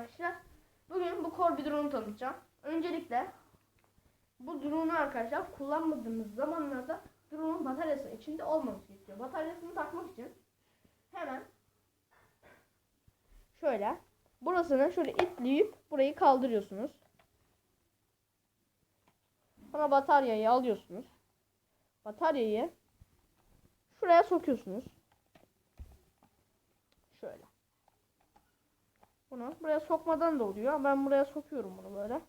arkadaşlar. Bugün bu Corby drone'u tanıtacağım. Öncelikle bu drone'u arkadaşlar kullanmadığımız zamanlarda drone'un bataryası içinde olmaması gerekiyor. Bataryasını takmak için hemen şöyle burasını şöyle itleyip burayı kaldırıyorsunuz. Sonra bataryayı alıyorsunuz. Bataryayı şuraya sokuyorsunuz. Şöyle. Bunu buraya sokmadan da oluyor. Ben buraya sokuyorum bunu böyle.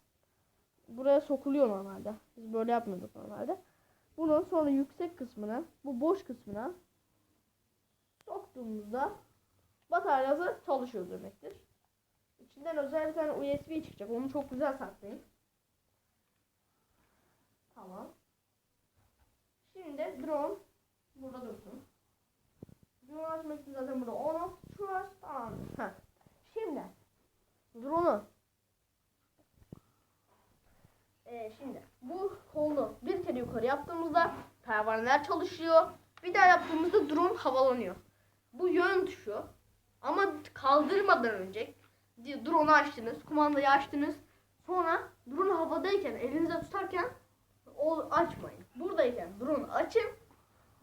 Buraya sokuluyor normalde. Biz böyle yapmıyorduk normalde. Bunun sonra yüksek kısmına, bu boş kısmına soktuğumuzda bataryası çalışıyor demektir. İçinden özel bir tane USB çıkacak. Onu çok güzel saklayın. Tamam. Şimdi drone burada dursun. Drone açmak için zaten burada on off var. Tamam. Heh. Şimdi drone'u ee, şimdi bu kolunu bir kere yukarı yaptığımızda pervaneler çalışıyor. Bir daha yaptığımızda drone havalanıyor. Bu yön tuşu. Ama kaldırmadan önce drone'u açtınız, kumandayı açtınız. Sonra drone havadayken, elinizde tutarken o açmayın. Buradayken drone açıp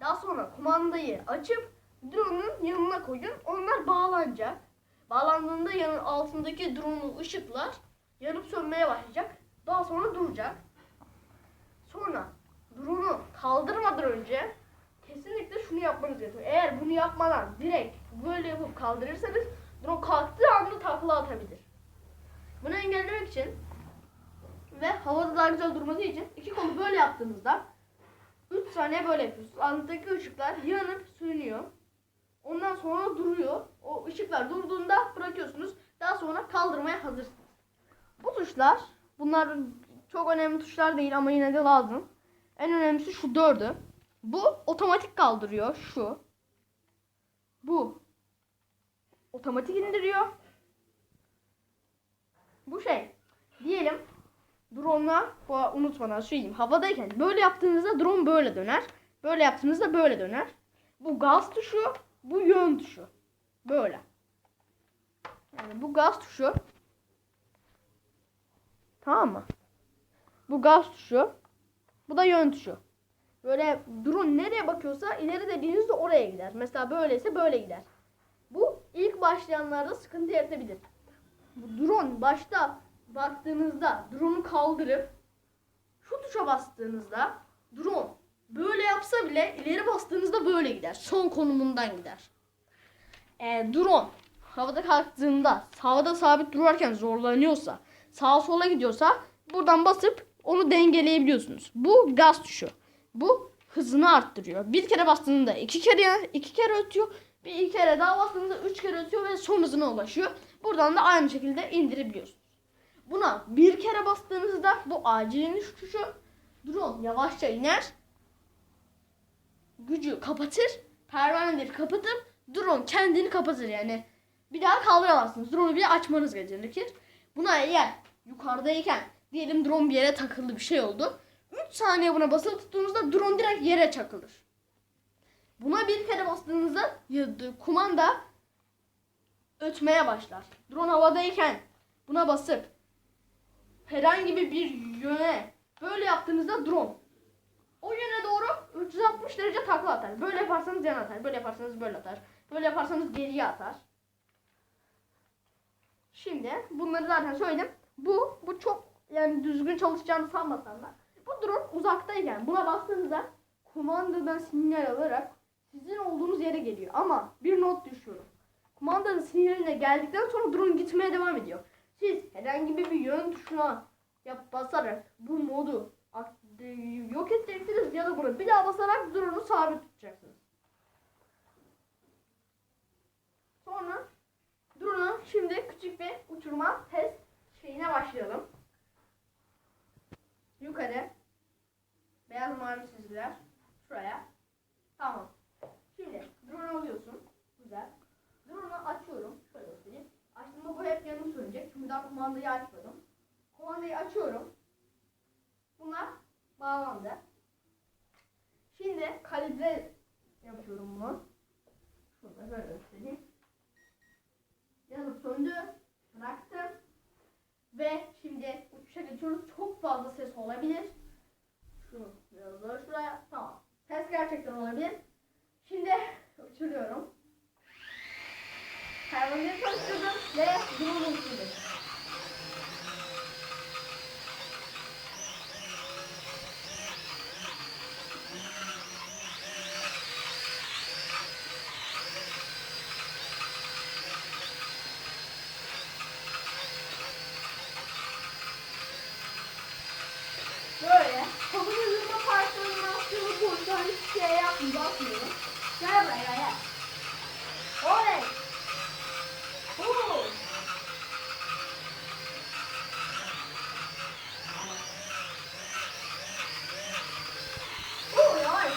daha sonra kumandayı açıp drone'un yanına koyun. Onlar bağlanacak. Bağlandığında yanın altındaki drone'un ışıklar yanıp sönmeye başlayacak. Daha sonra duracak. Sonra drone'u kaldırmadan önce kesinlikle şunu yapmanız gerekiyor. Eğer bunu yapmadan direkt böyle yapıp kaldırırsanız drone kalktığı anda takla atabilir. Bunu engellemek için ve havada daha güzel durması için iki kolu böyle yaptığınızda 3 saniye böyle yapıyorsunuz. Altındaki ışıklar yanıp sönüyor. Ondan sonra duruyor. O ışıklar durduğunda bırakıyorsunuz. Daha sonra kaldırmaya hazırsınız. Bu tuşlar bunlar çok önemli tuşlar değil ama yine de lazım. En önemlisi şu dördü. Bu otomatik kaldırıyor şu. Bu otomatik indiriyor. Bu şey diyelim drone'la bu unutmadan söyleyeyim. Havadayken böyle yaptığınızda drone böyle döner. Böyle yaptığınızda böyle döner. Bu gaz tuşu, bu yön tuşu. Böyle. Yani bu gaz tuşu. Tamam mı? Bu gaz tuşu. Bu da yön tuşu. Böyle drone nereye bakıyorsa ileri dediğinizde oraya gider. Mesela böyleyse böyle gider. Bu ilk başlayanlarda sıkıntı yaratabilir. Bu drone başta baktığınızda drone'u kaldırıp şu tuşa bastığınızda drone böyle yapsa bile ileri bastığınızda böyle gider. Son konumundan gider. Ee, drone havada kalktığında havada sabit durarken zorlanıyorsa sağa sola gidiyorsa buradan basıp onu dengeleyebiliyorsunuz. Bu gaz tuşu. Bu hızını arttırıyor. Bir kere bastığında iki kere iki kere ötüyor. Bir iki kere daha bastığında üç kere ötüyor ve son hızına ulaşıyor. Buradan da aynı şekilde indirebiliyorsunuz. Buna bir kere bastığınızda bu acil iniş tuşu drone yavaşça iner. Gücü kapatır. Pervaneleri kapatıp drone kendini kapatır yani. Bir daha kaldıramazsınız. Drone'u bir açmanız gerekir. Buna eğer yukarıdayken diyelim drone bir yere takıldı bir şey oldu. 3 saniye buna basılı tuttuğunuzda drone direkt yere çakılır. Buna bir kere bastığınızda kumanda ötmeye başlar. Drone havadayken buna basıp herhangi bir yöne böyle yaptığınızda drone o yöne doğru 360 derece takla atar. Böyle yaparsanız yan atar. Böyle yaparsanız böyle atar. Böyle yaparsanız geriye atar. Şimdi bunları zaten söyledim. Bu bu çok yani düzgün çalışacağını sanmasam da. Bu drone uzaktayken buna bastığınızda kumandadan sinyal alarak sizin olduğunuz yere geliyor. Ama bir not düşüyorum. Kumandanın sinyaline geldikten sonra drone gitmeye devam ediyor. Siz herhangi bir yön tuşuna yap basarak bu modu yok edeceksiniz ya da bunu bir daha basarak drone'u sabit tutacaksınız. Sonra drone'u şimdi küçük bir uçurma test şeyine başlayalım. Yukarı. Beyaz mavi çizgiler. Şuraya. Tamam. Şimdi drone alıyorsun. Güzel. Drone'u açıyorum. Şöyle göstereyim. Açtığımda bu hep yanım sönecek. Çünkü daha kumandayı açmadım. Kumandayı açıyorum. Bunlar bağlandı. Şimdi kalibre yapıyorum bunu. Şurada böyle göstereyim yanıp söndü. Bıraktım. Ve şimdi uçuşa geçiyoruz. Çok fazla ses olabilir. Şu biraz daha şuraya. Tamam. Ses gerçekten olabilir. Şimdi uçuruyorum. Hayvanları çalıştırdım ve durumu uçurdum. Böyle. Kolunu yürüme parçalarını aslında kurtar hiçbir şey yapmıyor. Bakmıyorum. Gel buraya gel. Oley. Oo. Oo yavaş.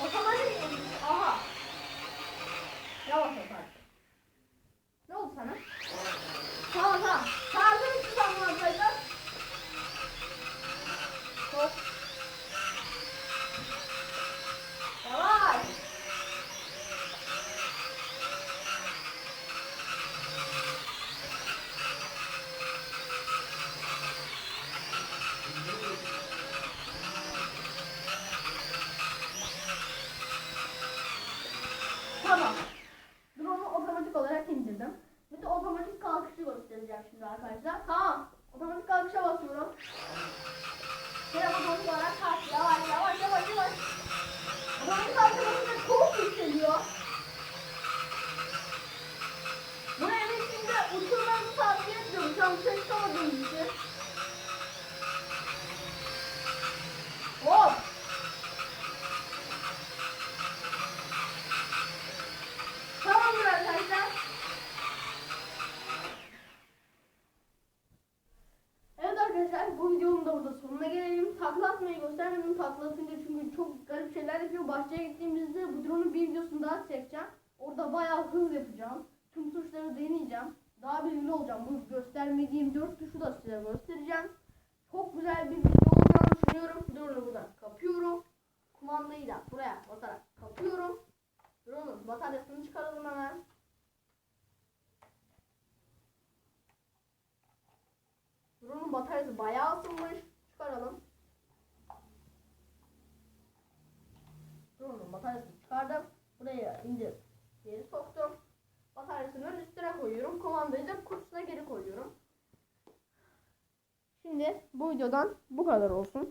Otomatik Aha. Yavaş yapar. Ne oldu sana? Tamam tamam. Şarjım hiç tutamam arkadaşlar. Hop. Yavaş. Tamam. Drone'u otomatik olarak indirdim. Bir de otomatik kalkışı göstereceğim şimdi arkadaşlar. Tamam. Otomatik kalkışa basıyorum. Yine otomatik olarak kalk. Yavaş yavaş yavaş yavaş. Otomatik kalkışa basınca çok yükseliyor. Bu evin içinde uçurmanızı tavsiye ediyorum. Şu an dışarı çıkamadığımız için. Hop. Tamamdır arkadaşlar. Evet arkadaşlar bu videonun da burada sonuna gelelim. Takla atmayı göstermedim takla atınca çünkü çok garip şeyler yapıyor. Bahçeye gittiğimizde bu drone'un bir videosunu daha çekeceğim. Orada bayağı hız yapacağım. Tüm tuşları deneyeceğim. Daha bilgili olacağım. Bu göstermediğim dört tuşu da size göstereceğim. Çok güzel bir video olacağını düşünüyorum. Drone'u buradan kapıyorum. Kumandayı da buraya basarak kapıyorum. Drone'un bataryasını çıkaralım hemen. Drone'un bataryası bayağı ısınmış. Çıkaralım. Drone'un bataryasını çıkardım. İndirip geri soktum. Bataryasının üstüne koyuyorum. Kumandayı da kutusuna geri koyuyorum. Şimdi bu videodan bu kadar olsun.